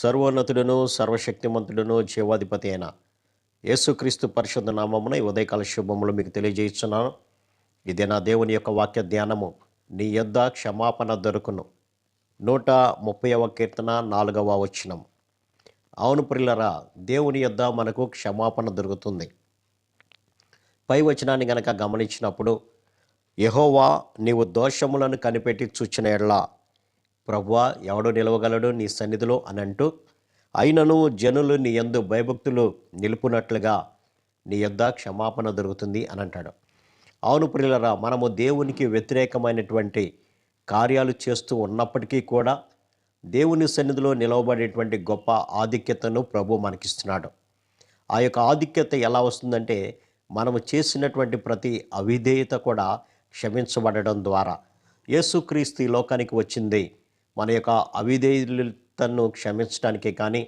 సర్వోన్నతుడును సర్వశక్తిమంతుడును జీవాధిపతి అయిన యేసుక్రీస్తు పరిషత్ నామమున ఈ ఉదయకాల శుభములు మీకు తెలియజేస్తున్నాను. ఇదే నా దేవుని యొక్క వాక్య ధ్యానము. నీ యొద్ద క్షమాపణ దొరుకును. నూట ముప్పైవ కీర్తన నాలుగవ వచనం. అవును ప్రిల్లరా దేవుని యొద్ద మనకు క్షమాపణ దొరుకుతుంది. పై వచనాన్ని గనక గమనించినప్పుడు యహోవా నీవు దోషములను కనిపెట్టి చూచిన ఎడ్లా ప్రవ్వా ఎవడు నిలవగలడు నీ సన్నిధిలో అని అంటూ అయినను జనులు నీ ఎందు భయభక్తులు నిలుపునట్లుగా నీ యొద్ద క్షమాపణ దొరుకుతుంది అని అంటాడు అవును ప్రియులరా మనము దేవునికి వ్యతిరేకమైనటువంటి కార్యాలు చేస్తూ ఉన్నప్పటికీ కూడా దేవుని సన్నిధిలో నిలవబడేటువంటి గొప్ప ఆధిక్యతను ప్రభు మనకిస్తున్నాడు. ఆ యొక్క ఆధిక్యత ఎలా వస్తుందంటే మనము చేసినటువంటి ప్రతి అవిధేయత కూడా క్షమించబడడం ద్వారా. యేసుక్రీస్తు ఈ లోకానికి వచ్చింది. మన యొక్క అవిధేయతను క్షమించడానికే కానీ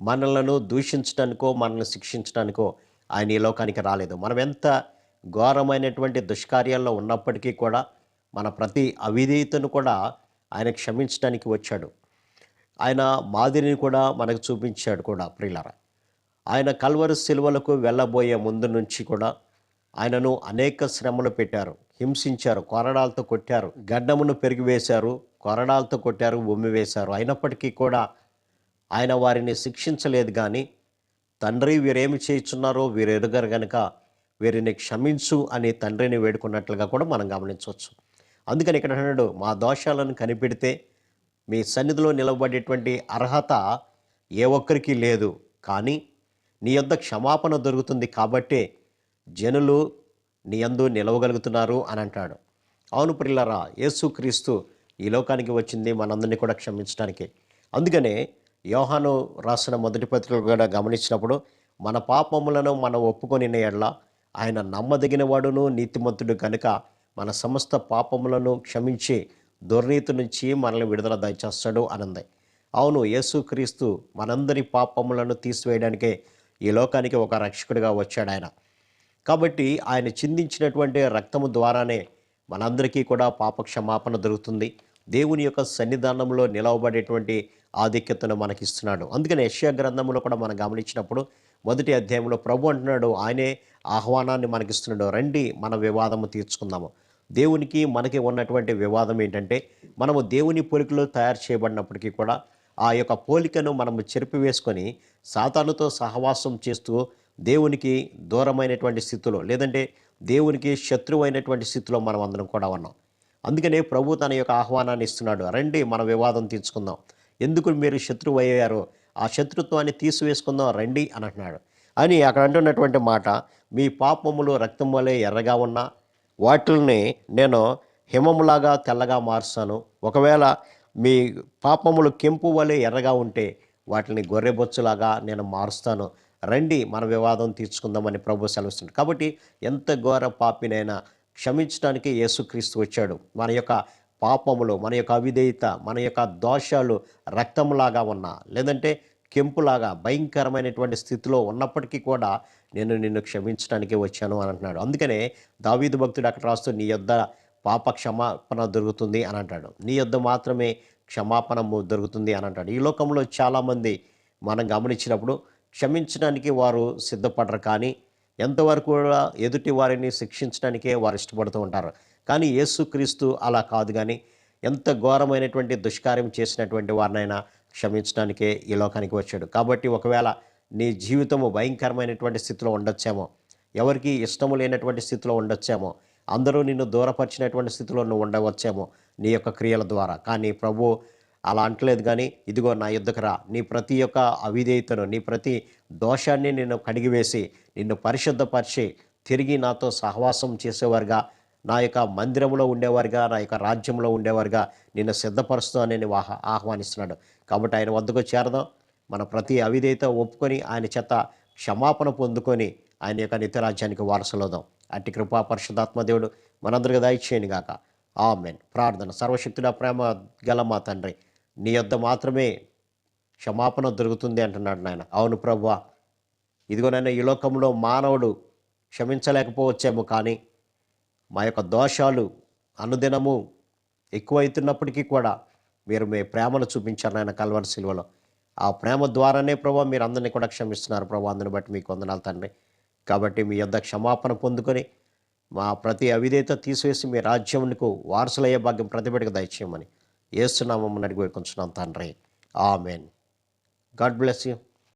మనలను దూషించడానికో మనల్ని శిక్షించడానికో ఆయన ఈ లోకానికి రాలేదు. మనం ఎంత ఘోరమైనటువంటి దుష్కార్యాల్లో ఉన్నప్పటికీ కూడా మన ప్రతి అవిధేయతను కూడా ఆయన క్షమించడానికి వచ్చాడు. ఆయన మాదిరిని కూడా మనకు చూపించాడు కూడా ప్రియులరా. ఆయన కల్వరు సిలువలకు వెళ్ళబోయే ముందు నుంచి కూడా ఆయనను అనేక శ్రమలు పెట్టారు. హింసించారు కొరడాలతో కొట్టారు గడ్డమును పెరిగివేశారు. కొరడాలతో కొట్టారు ఉమ్మి వేశారు. అయినప్పటికీ కూడా ఆయన వారిని శిక్షించలేదు కానీ తండ్రి వీరేమి చేయుచున్నారో వీరు ఎరుగరు కనుక వీరిని క్షమించు అని తండ్రిని వేడుకున్నట్లుగా కూడా మనం గమనించవచ్చు. అందుకని ఇక్కడ అన్నాడు మా దోషాలను కనిపెడితే మీ సన్నిధిలో నిలబడేటువంటి అర్హత ఏ ఒక్కరికి లేదు. కానీ నీ యొద్ద క్షమాపణ దొరుకుతుంది కాబట్టే జనులు నీ అందు నిలవగలుగుతున్నారు అని అంటాడు. అవును పిల్లరా యేసుక్రీస్తు ఈ లోకానికి వచ్చింది మనందరినీ కూడా క్షమించడానికి. అందుకనే యోహాను రాసిన మొదటి పత్రికలు కూడా గమనించినప్పుడు మన పాపములను మనం ఒప్పుకొని ఎడల ఆయన నమ్మదగిన వాడును నీతిమంతుడు కనుక మన సమస్త పాపములను క్షమించి దుర్నీతి నుంచి మనల్ని విడుదల దయచేస్తాడు అనంది. అవును యేసుక్రీస్తు మనందరి పాపములను తీసివేయడానికే ఈ లోకానికి ఒక రక్షకుడిగా వచ్చాడు ఆయన. కాబట్టి ఆయన చిందించినటువంటి రక్తము ద్వారానే మనందరికీ కూడా పాప క్షమాపణ దొరుకుతుంది. దేవుని యొక్క సన్నిధానంలో నిలవబడేటువంటి ఆధిక్యతను మనకిస్తున్నాడు. అందుకని యశ్యా గ్రంథంలో కూడా మనం గమనించినప్పుడు మొదటి అధ్యాయంలో ప్రభు అంటున్నాడు ఆయనే ఆహ్వానాన్ని మనకిస్తున్నాడు. రండి మన వివాదము తీర్చుకుందాము. దేవునికి మనకి ఉన్నటువంటి వివాదం ఏంటంటే మనము దేవుని పోలికలో తయారు చేయబడినప్పటికీ కూడా ఆ యొక్క పోలికను మనము చెరిపివేసుకొని సాతానుతో సహవాసం చేస్తూ దేవునికి దూరమైనటువంటి స్థితిలో లేదంటే దేవునికి శత్రువైనటువంటి స్థితిలో మనం అందరం కూడా ఉన్నాం. అందుకనే ప్రభు తన యొక్క ఆహ్వానాన్ని ఇస్తున్నాడు. రండి మన వివాదం తీర్చుకుందాం. ఎందుకు మీరు శత్రువు అయ్యారు ఆ శత్రుత్వాన్ని తీసివేసుకుందాం రండి అని అంటున్నాడు. అని అక్కడ అంటున్నటువంటి మాట మీ పాపములు రక్తం వలె ఎర్రగా ఉన్నా వాటిల్ని నేను హిమములాగా తెల్లగా మారుస్తాను ఒకవేళ మీ పాపములు కెంపు వలె ఎర్రగా ఉంటే వాటిని గొర్రెబొచ్చులాగా నేను మారుస్తాను. రండి మన వివాదం తీర్చుకుందామని ప్రభు సెలవుస్తుంది కాబట్టి ఎంత ఘోర పాపినైనా క్షమించడానికి యేసుక్రీస్తు వచ్చాడు. మన యొక్క పాపములు మన యొక్క అవిధేయత మన యొక్క దోషాలు రక్తంలాగా ఉన్నా లేదంటే కెంపులాగా భయంకరమైనటువంటి స్థితిలో ఉన్నప్పటికీ కూడా నేను నిన్ను క్షమించడానికి వచ్చాను అని అంటున్నాడు. అందుకనే దావీదు భక్తుడు అక్కడ రాస్తూ నీ యొద్ద పాప క్షమాపణ దొరుకుతుంది అని అంటాడు. నీ యొద్ద మాత్రమే క్షమాపణ దొరుకుతుంది అని అంటాడు. ఈ లోకంలో చాలామంది మనం గమనించినప్పుడు క్షమించడానికి వారు సిద్ధపడరు కానీ ఎంతవరకు కూడా ఎదుటి వారిని శిక్షించడానికే వారు ఇష్టపడుతూ ఉంటారు. కానీ యేసుక్రీస్తు అలా కాదు కానీ ఎంత ఘోరమైనటువంటి దుష్కార్యం చేసినటువంటి వారినైనా క్షమించడానికే ఈ లోకానికి వచ్చాడు. కాబట్టి ఒకవేళ నీ జీవితము భయంకరమైనటువంటి స్థితిలో ఉండొచ్చేమో ఎవరికి ఇష్టము లేనటువంటి స్థితిలో ఉండొచ్చేమో అందరూ నిన్ను దూరపరిచినటువంటి స్థితిలో నువ్వు ఉండవచ్చేమో నీ యొక్క క్రియల ద్వారా. కానీ ప్రభు అలా అంటలేదు కానీ ఇదిగో నా యుద్ధకురా నీ ప్రతి ఒక్క అవిధేయతను నీ ప్రతి దోషాన్ని నేను కడిగివేసి నిన్ను పరిశుద్ధపరిచి తిరిగి నాతో సహవాసం చేసేవారుగా నా యొక్క మందిరంలో ఉండేవారుగా నా యొక్క రాజ్యంలో ఉండేవారుగా నిన్ను సిద్ధపరుస్తూ నేను ఆహ్వానిస్తున్నాడు. కాబట్టి ఆయన వద్దకు చేరదాం. మన ప్రతి అవిధేయత ఒప్పుకొని ఆయన చేత క్షమాపణ పొందుకొని ఆయన యొక్క నిత్యరాజ్యానికి వారసులవుదాం. అట్టి కృపా పరిశుద్ధాత్మ దేవుడు మనందరికీ దయచేయను గాక ఆమెన్. ప్రార్థన. సర్వశక్తుడ ప్రేమ గల మా తండ్రి నీ యొద్ద మాత్రమే క్షమాపణ దొరుకుతుంది అంటున్నాడు నాయన. అవును ప్రభువా నన్ను ఈ లోకంలో మానవుడు క్షమించలేకపోవచ్చేమో కానీ మా యొక్క దోషాలు అనుదినము ఎక్కువైతున్నప్పటికీ కూడా మీరు మీ ప్రేమను చూపించారు నాయన కల్వరి సిలువలో ఆ ప్రేమ ద్వారానే ప్రభావ మీరు అందరినీ కూడా క్షమిస్తున్నారు ప్రభావ అందుని బట్టి మీకు వందనాలు తండ్రి. కాబట్టి మీ యొద్ద క్షమాపణ పొందుకొని మా ప్రతి అవిధేత తీసివేసి మీ రాజ్యమునకు వారసులయ్యే భాగ్యం ప్రతిబిడకు దయచేయమని ఏసునామం అడిగి వేడుకుంటున్నాం తండ్రి. ఆమెన్. God bless you.